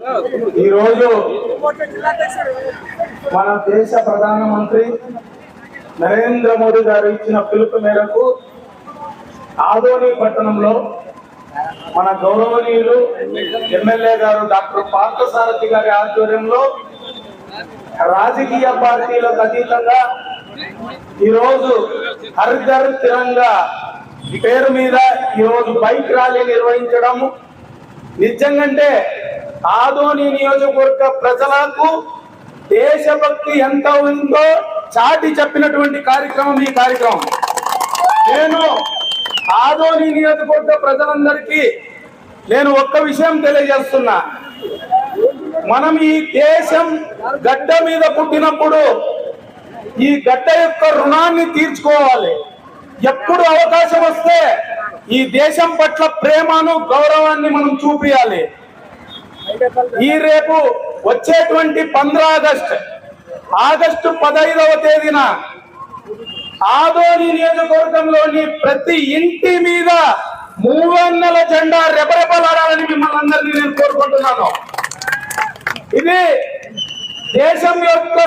ఈరోజు మన దేశ ప్రధానమంత్రి నరేంద్ర మోడీ గారు ఇచ్చిన పిలుపు మేరకు ఆదోని పట్టణంలో మన గౌరవనీయులు ఎమ్మెల్యే గారు డాక్టర్ పార్థసారథి గారి ఆధ్వర్యంలో రాజకీయ పార్టీలకు అతీతంగా ఈరోజు హర్ ఘర్ తిరంగా పేరు మీద ఈరోజు బైక్ ర్యాలీ నిర్వహించడము. నిజంగంటే ఆదోని నియోజకవర్గ ప్రజలకు దేశభక్తి ఎంత ఉందో చాటి చెప్పినటువంటి కార్యక్రమం ఈ కార్యక్రమం. నేను ఆదోని నియోజకవర్గ ప్రజలందరికీ నేను ఒక్క విషయం తెలియజేస్తున్నా. మనం ఈ దేశం గడ్డ మీద పుట్టినప్పుడు ఈ గడ్డ యొక్క రుణాన్ని తీర్చుకోవాలి. ఎప్పుడు అవకాశం వస్తే ఈ దేశం పట్ల ప్రేమను గౌరవాన్ని మనం చూపియాలి. ఈ రేపు వచ్చేటువంటి పంద్రా ఆగస్ట్ ఆగస్టు పదహైదవ తేదీన ఆదోని నియోజకవర్గంలోని ప్రతి ఇంటి మీద మూవన్నెల జెండా రెపరెపలాడాలని మిమ్మల్ని అందరినీ నేను కోరుకుంటున్నాను. ఇది దేశం యొక్క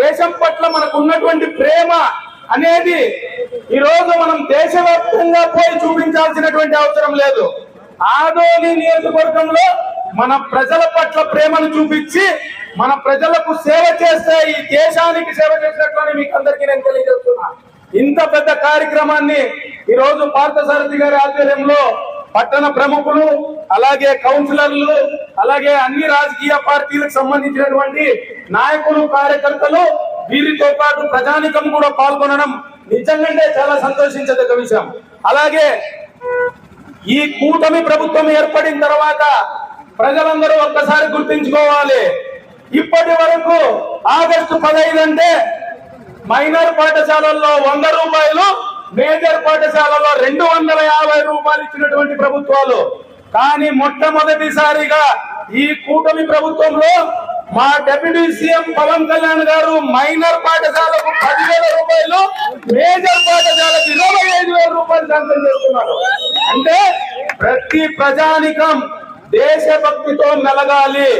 దేశం పట్ల మనకు ఉన్నటువంటి ప్రేమ అనేది ఈరోజు మనం దేశవ్యాప్తంగా పోయి చూపించాల్సినటువంటి అవసరం లేదు. ఆదోని నియోజకవర్గంలో మన ప్రజల పట్ల ప్రేమను చూపించి మన ప్రజలకు సేవ చేస్తే ఈ దేశానికి సేవ చేసినట్లని మీకు అందరికీ నేను తెలియజేస్తున్నా. ఇంత పెద్ద కార్యక్రమాన్ని ఈ రోజు పార్థసారథి గారి ఆధ్వర్యంలో పట్టణ ప్రముఖులు అలాగే కౌన్సిలర్లు అలాగే అన్ని రాజకీయ పార్టీలకు సంబంధించినటువంటి నాయకులు కార్యకర్తలు వీరితో పాటు ప్రజానికం కూడా పాల్గొనడం నిజంగానే చాలా సంతోషించదగ్గ విషయం. అలాగే ఈ కూటమి ప్రభుత్వం ఏర్పడిన తర్వాత ప్రజలందరూ ఒక్కసారి గుర్తించుకోవాలి. ఇప్పటి వరకు ఆగస్టు పదహైదు అంటే మైనర్ పాఠశాలల్లో వంద రూపాయలు మేజర్ పాఠశాలలో రెండు వందల యాభై రూపాయలు ఇచ్చినటువంటి ప్రభుత్వాలు. కానీ మొట్టమొదటిసారిగా ఈ కూటమి ప్రభుత్వంలో మా డెప్యూటీ సీఎం పవన్ కళ్యాణ్ గారు మైనర్ పాఠశాలకు పదివేల రూపాయలు మేజర్ పాఠశాలకు ఇరవై ఐదు వేల రూపాయలు శాంక్షన్ చేస్తున్నారు. అంటే ప్రతి ప్రజానికం దేశభక్తితో మెలగాలి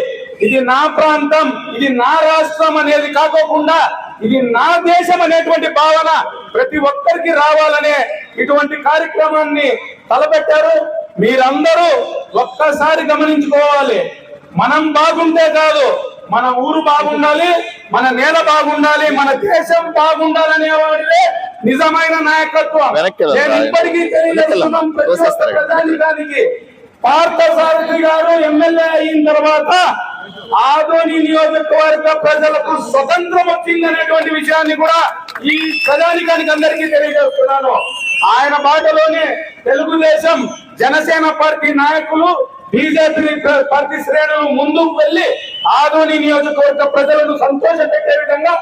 ఇది నా ప్రాంతం ఇది నా రాష్ట్రం అనేది కాకోకుండా ఇది నా దేశం అనేటువంటి భావన ప్రతి ఒక్కరికి రావాలనే ఇటువంటి కార్యక్రమాన్ని తలపెట్టారు. మీరందరూ ఒక్కసారి గమనించుకోవాలి. మనం బాగుంటే కాదు మన ఊరు బాగుండాలి మన నేల బాగుండాలి మన దేశం బాగుండాలనే వాడిదే నిజమైన నాయకత్వం? నేను ఇప్పటికీ తెలియజేస్తున్నాం ప్రతి ఒక్క. ప్రజానికానికి. పార్థసారథి గారు ఎమ్మెల్యే అయిన తర్వాత ఆదోని నియోజకవర్గ ప్రజలకు స్వతంత్రం వచ్చిందనేటువంటి విషయాన్ని కూడా ఈ ప్రజానికానికి అందరికీ తెలియజేస్తున్నాను. ఆయన బాటలోనే తెలుగుదేశం జనసేన పార్టీ నాయకులు బీజేపీ పార్టీ శ్రేణులు ముందుకు వెళ్ళి ఆదోని నియోజకవర్గ ప్రజలను సంతోష పెట్టే విధంగా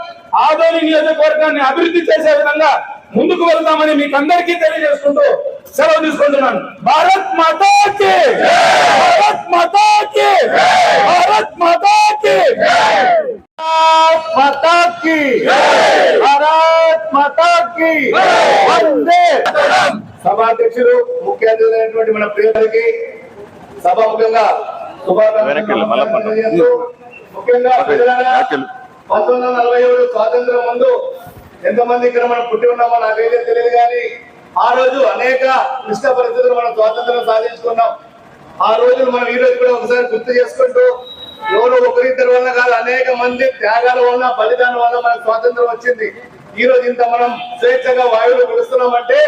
ఆదోని నియోజకవర్గాన్ని అభివృద్ధి చేసే విధంగా ముందుకు వెళ్తామని మీకు అందరికీ తెలియజేస్తుంటూ సెలవు తీసుకుంటున్నాను. భారత్ మాతాకి భారత్ మాతాకి భారత్ మాతాకి మాతాకి భారత్ మాతాకి వందే సభాధ్యక్షులు ముఖ్య అతిథులైనటువంటి మన ప్రియులకి సభాముఖంగా ముఖ్యంగా. పంతొమ్మిది వందల నలభై ఏడు స్వాతంత్రం ముందు ఎంతమంది ఇక్కడ మనం పుట్టి ఉన్నామో నాకైతే తెలియదు కానీ ఆ రోజు అనేక క్లిష్ట పరిస్థితులు మనం స్వాతంత్రం సాధించుకున్నాం. ఆ రోజులు మనం ఈ రోజు కూడా ఒకసారి గుర్తు చేసుకుంటూ ఎవరో ఒకరిద్దరి వల్ల కాదు అనేక మంది త్యాగాల వల్ల బలిదానం వల్ల మనకు స్వాతంత్రం వచ్చింది. ఈ రోజు ఇంత మనం స్వేచ్ఛగా వాయువులు పిలుస్తున్నామంటే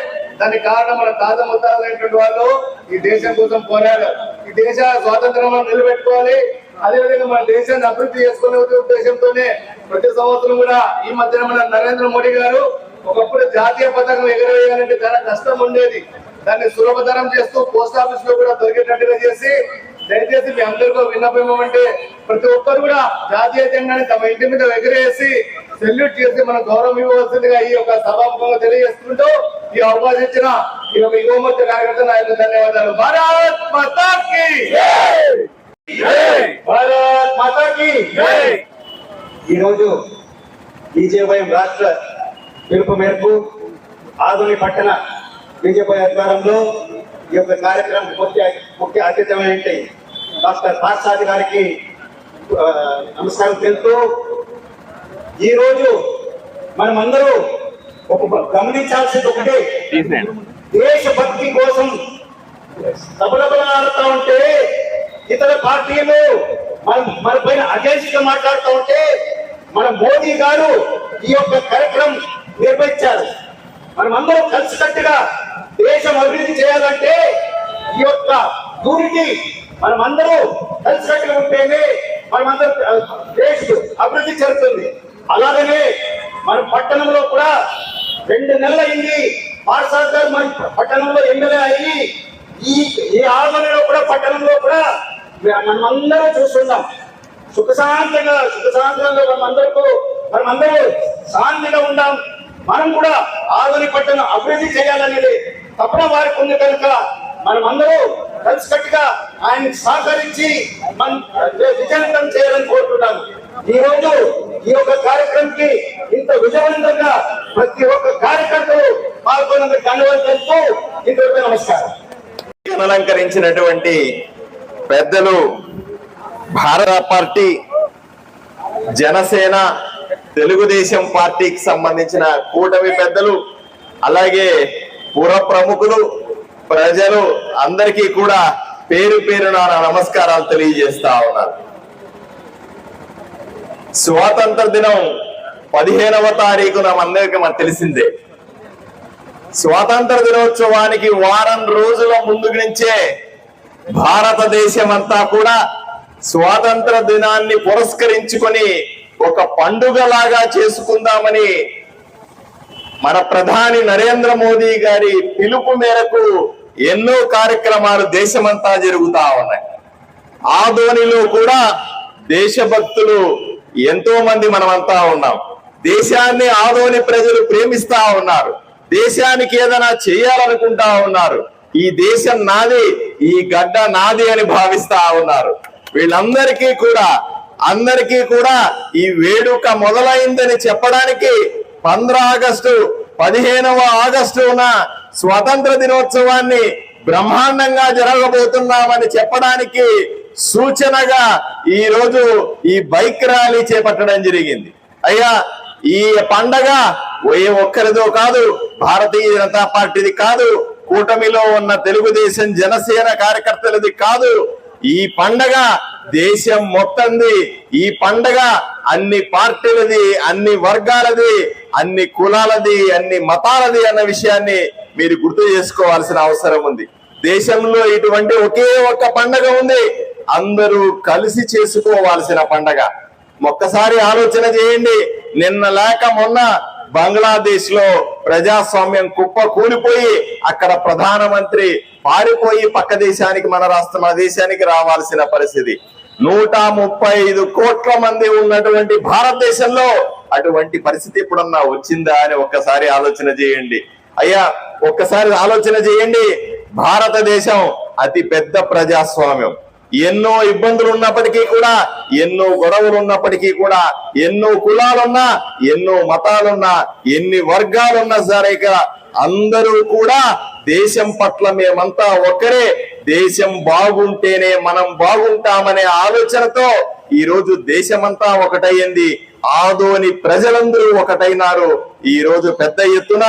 దానికి కారణం మన తాత ముత్తాలైనటువంటి వాళ్ళు ఈ దేశం కోసం పోరాడారు. ఈ దేశ స్వాతంత్రం మనం నిలబెట్టుకోవాలి. అదేవిధంగా మన దేశాన్ని అభివృద్ధి చేసుకునే ఉద్దేశంతోనే ప్రతి సంవత్సరం కూడా ఈ మధ్యన మన నరేంద్ర మోడీ గారు ఒకప్పుడు జాతీయ పతాకం ఎగరవేయాలంటే చాలా కష్టం ఉండేది. దాన్ని సులభతరం చేస్తూ పోస్ట్ ఆఫీస్లో కూడా దొరికేటట్టుగా చేసి దయచేసి మీ అందరికీ విన్నపం ఏమంటే ప్రతి ఒక్కరు కూడా జాతీయ జెండాని తమ ఇంటి మీద ఎగరేసి సెల్యూట్ చేసి మన గౌరవం ఇవ్వవలసిందిగా ఈ యొక్క సభాముఖంగా తెలియజేసుకుంటూ ఈ అవకాశం ఇచ్చిన ఈ యొక్క యువమోర్చ కార్యకర్త నాయకులు ధన్యవాదాలు. భారత్ మాతాకి! భారత్ మాతాకి! ఈ రోజు బీజేపీ రాష్ట్ర పిలుపు మేరకు ఆధుని పట్టణ బీజేపీ ఆధ్వర్యంలో ఈ యొక్క కార్యక్రమం ముఖ్య ముఖ్య అతిథి డాక్టర్ పార్సాది గారికి నమస్కారం తెలుపుతూ ఈ రోజు మనమందరూ ఒక గమనించాల్సింది ఒకటే. తీసేయండి. దేశభక్తి కోసం సబలబలాడుతూ ఉంటే ఇతర పార్టీలు మన మన పైన అజేసిగా మాట్లాడుతూ ఉంటే మన మోదీ గారు ఈ యొక్క నిర్వహించాలి నిర్వహించారు మనం అందరం కలిసికట్టుగా దేశం అభివృద్ధి చేయాలంటే ఈ యొక్క దూరికి మనం అందరూ కలిసికట్టుగా ఉంటేనే మనమందరం ఆ, దేశం అభివృద్ధి చెందుతుంది అలాగనే మన పట్టణంలో కూడా రెండు నెలలు అయింది పాఠశాల గారు మన పట్టణంలో ఎమ్మెల్యే అయ్యి ఈ ఈ ఆందోళనలో కూడా పట్టణంలో కూడా మనం అందరం చూస్తున్నాం. సుఖశాంతంగా సుఖశాంతంగా మనమందరకు మనమందరూ శాంతిగా ఉందాం మనం కూడా ఆదోని పట్టణ అభివృద్ధి చేయాలనేది తప్పన వారికి ఉంది కనుక మనమందరూ కలిసికట్టుగా ఆయన సహకరించి మనం విజయవంతం చేయాలని కోరుకుంటాను ఈ రోజు ఈ యొక్క కార్యక్రమంకి ఇంత విజయవంతంగా ప్రతి ఒక్క కార్యకర్తలు పాల్గొన్నందుకు ధన్యవాదాలు తెలుపుతూ ఇంతవరకు నమస్కారం. అలంకరించినటువంటి పెద్దలు భారత పార్టీ జనసేన తెలుగుదేశం పార్టీకి సంబంధించిన కూటమి పెద్దలు అలాగే పుర ప్రముఖులు ప్రజలు అందరికీ కూడా పేరు పేరున నా నమస్కారాలు తెలియజేస్తా ఉన్నారు స్వాతంత్ర దినం పదిహేనవ తారీఖున మనందరికీ మనకు తెలిసిందే. స్వాతంత్ర దినోత్సవానికి వారం రోజుల ముందు నుంచే భారతదేశం అంతా కూడా స్వాతంత్ర దినాన్ని పురస్కరించుకొని ఒక పండుగలాగా చేసుకుందామని మన ప్రధాని నరేంద్ర మోదీ గారి పిలుపు మేరకు ఎన్నో కార్యక్రమాలు దేశమంతా జరుగుతా ఉన్నాయి. ఆదోనిలో కూడా దేశభక్తులు ఎంతో మంది మనమంతా ఉన్నాం. దేశాన్ని ఆదోని ప్రజలు ప్రేమిస్తా ఉన్నారు. దేశానికి ఏదైనా చేయాలనుకుంటా ఉన్నారు. ఈ దేశం నాది ఈ గడ్డ నాది అని భావిస్తా ఉన్నారు. వీళ్ళందరికీ కూడా అందరికీ కూడా ఈ వేడుక మొదలైందని చెప్పడానికి పంద్ర ఆగస్టు పదిహేనవ ఆగస్టున స్వతంత్ర దినోత్సవాన్ని బ్రహ్మాండంగా జరగబోతున్నామని చెప్పడానికి సూచనగా ఈ రోజు ఈ బైక్ ర్యాలీ చేపట్టడం జరిగింది. అయ్యా ఈ పండగ ఏ ఒక్కరిదో కాదు భారతీయ జనతా పార్టీది కాదు కూటమిలో ఉన్న తెలుగుదేశం జనసేన కార్యకర్తలది కాదు ఈ పండగ దేశం మొత్తంది. ఈ పండగ అన్ని పార్టీలది అన్ని వర్గాలది అన్ని కులాలది అన్ని మతాలది అన్న విషయాన్ని మీరు గుర్తు చేసుకోవాల్సిన అవసరం ఉంది. దేశంలో ఇటువంటి ఒకే ఒక్క పండగ ఉంది. అందరూ కలిసి చేసుకోవాల్సిన పండగ. ఒక్కసారి ఆలోచన చేయండి. నిన్న లేక మొన్న బంగ్లాదేశ్లో ప్రజాస్వామ్యం కుప్ప కూలిపోయి అక్కడ ప్రధానమంత్రి పారిపోయి పక్క దేశానికి మన రాష్ట్ర మన దేశానికి రావాల్సిన పరిస్థితి. నూట ముప్పై ఐదు కోట్ల మంది ఉన్నటువంటి భారతదేశంలో అటువంటి పరిస్థితి ఎప్పుడన్నా వచ్చిందా అని ఒక్కసారి ఆలోచన చేయండి. అయ్యా ఒక్కసారి ఆలోచన చేయండి. భారతదేశం అతి పెద్ద ప్రజాస్వామ్యం. ఎన్నో ఇబ్బందులు ఉన్నప్పటికీ కూడా ఎన్నో గొడవలు ఉన్నప్పటికీ కూడా ఎన్నో కులాలున్నా ఎన్నో మతాలున్నా ఎన్ని వర్గాలున్నా సరే ఇక అందరూ కూడా దేశం పట్ల మేమంతా ఒకరే. దేశం బాగుంటేనే మనం బాగుంటామనే ఆలోచనతో ఈ రోజు దేశమంతా ఒకటయ్యింది. ఆదోని ప్రజలందరూ ఒకటైనారు. ఈ రోజు పెద్ద ఎత్తున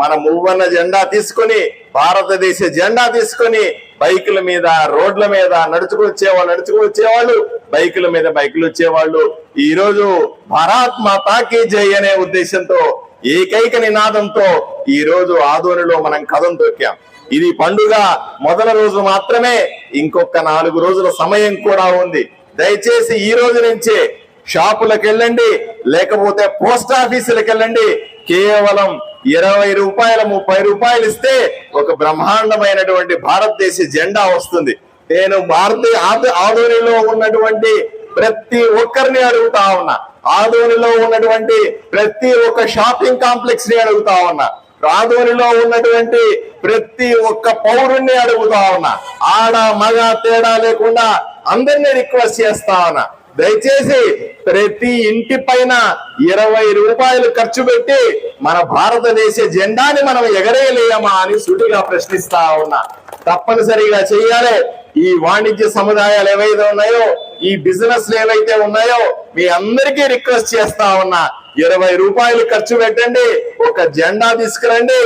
మన మువ్వన్న జెండా తీసుకొని భారతదేశ జెండా తీసుకొని బైకుల మీద రోడ్ల మీద నడుచుకు వచ్చేవాళ్ళు నడుచుకు వచ్చేవాళ్ళు బైకుల మీద బైకులు వచ్చేవాళ్ళు. ఈ రోజు భారత్ మాతాకి జై అనే ఉద్దేశంతో ఏకైక నినాదంతో ఈ రోజు ఆదోనిలో మనం కథం తొక్కాం ఇది పండుగ మొదల రోజు మాత్రమే ఇంకొక నాలుగు రోజుల సమయం కూడా ఉంది. దయచేసి ఈ రోజు నుంచే షాపులకు వెళ్ళండి లేకపోతే పోస్ట్ ఆఫీసులకు వెళ్ళండి కేవలం ఇరవై రూపాయల ముప్పై రూపాయలు ఇస్తే ఒక బ్రహ్మాండమైనటువంటి భారతదేశ జెండా వస్తుంది. నేను భారతీయ ఆద- ఆదోనిలో ఉన్నటువంటి ప్రతి ఒక్కరిని అడుగుతా ఉన్నా. ఆదోనిలో ఉన్నటువంటి ప్రతి ఒక్క షాపింగ్ కాంప్లెక్స్ని అడుగుతా ఉన్నా. ఆదోనిలో ఉన్నటువంటి ప్రతి ఒక్క పౌరుణ్ణి అడుగుతా ఉన్నా. ఆడ మగ తేడా లేకుండా అందరినీ రిక్వెస్ట్ చేస్తా ఉన్నా. దయచేసి ప్రతి ఇంటి పైన ఇరవై రూపాయలు ఖర్చు పెట్టి మన భారతదేశ జెండాని మనం ఎగరేయలేమా అని సుటిగా ప్రశ్నిస్తా ఉన్నా. తప్పనిసరిగా చెయ్యాలి. ఈ వాణిజ్య సముదాయాలు ఏవైతే ఉన్నాయో ఈ బిజినెస్ ఏవైతే ఉన్నాయో మీ అందరికీ రిక్వెస్ట్ చేస్తా ఉన్నా. ఇరవై రూపాయలు ఖర్చు పెట్టండి ఒక జెండా తీసుకురండి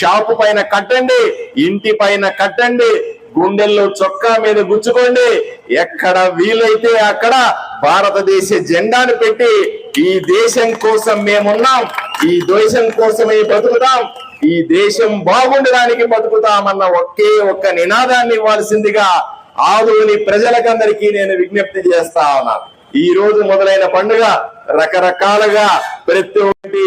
షాపు పైన కట్టండి ఇంటి పైన కట్టండి గుండెల్లో చొక్కా మీద గుచ్చుకోండి. ఎక్కడ వీలైతే అక్కడ భారతదేశ జెండాను పెట్టి ఈ దేశం కోసం మేమున్నాం ఈ దేశం కోసమే బతుకుతాం ఈ దేశం బాగుండడానికి బతుకుతామన్న ఒకే ఒక్క నినాదాన్ని ఇవ్వాల్సిందిగా ఆదోని ప్రజలకందరికీ నేను విజ్ఞప్తి చేస్తా ఉన్నాను ఈ రోజు మొదలైన పండుగ రకరకాలుగా ప్రతి ఒక్కటి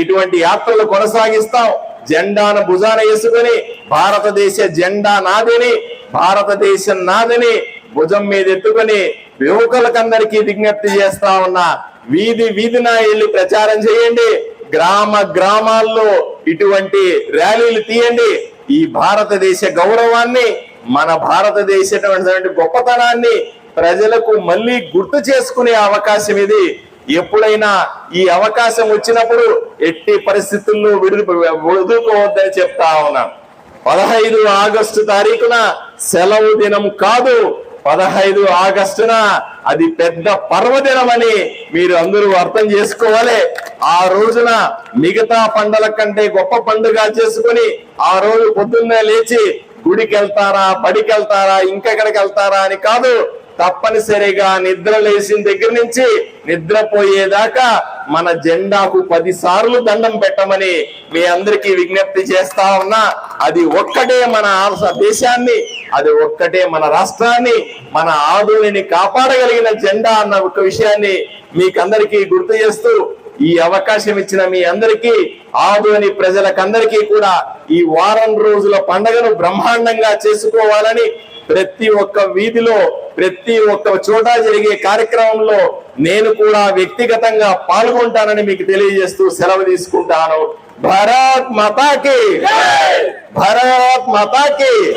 ఇటువంటి యాత్రలు కొనసాగిస్తాం. జెండాను భుజాన వేసుకొని భారతదేశ జెండా నాదని భారతదేశం నాదని భుజం మీద ఎత్తుకొని యువకులకందరికీ విజ్ఞప్తి చేస్తా ఉన్నా. వీధి వీధిన వెళ్ళి ప్రచారం చేయండి. గ్రామ గ్రామాల్లో ఇటువంటి ర్యాలీలు తీయండి. ఈ భారతదేశ గౌరవాన్ని మన భారతదేశ గొప్పతనాన్ని ప్రజలకు మళ్ళీ గుర్తు చేసుకునే అవకాశం ఇది. ఎప్పుడైనా ఈ అవకాశం వచ్చినప్పుడు ఎట్టి పరిస్థితుల్లో విడుదల వదులుకోవద్దని చెప్తా ఉన్నాను పదహైదు ఆగస్టు తారీఖున సెలవు దినం కాదు. పదహైదు ఆగస్టున అది పెద్ద పర్వదినం అని మీరు అందరూ అర్థం చేసుకోవాలి. ఆ రోజున మిగతా పండల కంటే గొప్ప పండుగ చేసుకుని ఆ రోజు పొద్దున్నే లేచి గుడికి వెళ్తారా బడికి వెళ్తారా ఇంకెక్కడికి వెళ్తారా అని కాదు. తప్పనిసరిగా నిద్ర లేచిన దగ్గర నుంచి నిద్రపోయేదాకా మన జెండాకు పది సార్లు దండం పెట్టమని మీ అందరికీ విజ్ఞప్తి చేస్తా ఉన్నా. అది ఒక్కటే మన దేశాన్ని అది ఒక్కటే మన రాష్ట్రాన్ని మన ఆదుల్ని కాపాడగలిగిన జెండా అన్న ఒక విషయాన్ని మీకందరికీ గుర్తు చేస్తూ ఈ అవకాశం ఇచ్చిన మీ అందరికీ ఆదోని ప్రజలకందరికీ కూడా ఈ వారం రోజుల పండుగను బ్రహ్మాండంగా చేసుకోవాలని ప్రతి ఒక్క వీధిలో ప్రతి ఒక్క చోట జరిగే కార్యక్రమంలో నేను కూడా వ్యక్తిగతంగా పాల్గొంటానని మీకు తెలియజేస్తూ సెలవు తీసుకుంటాను. భారత్ మాతాకి! భారత్ మాతాకి!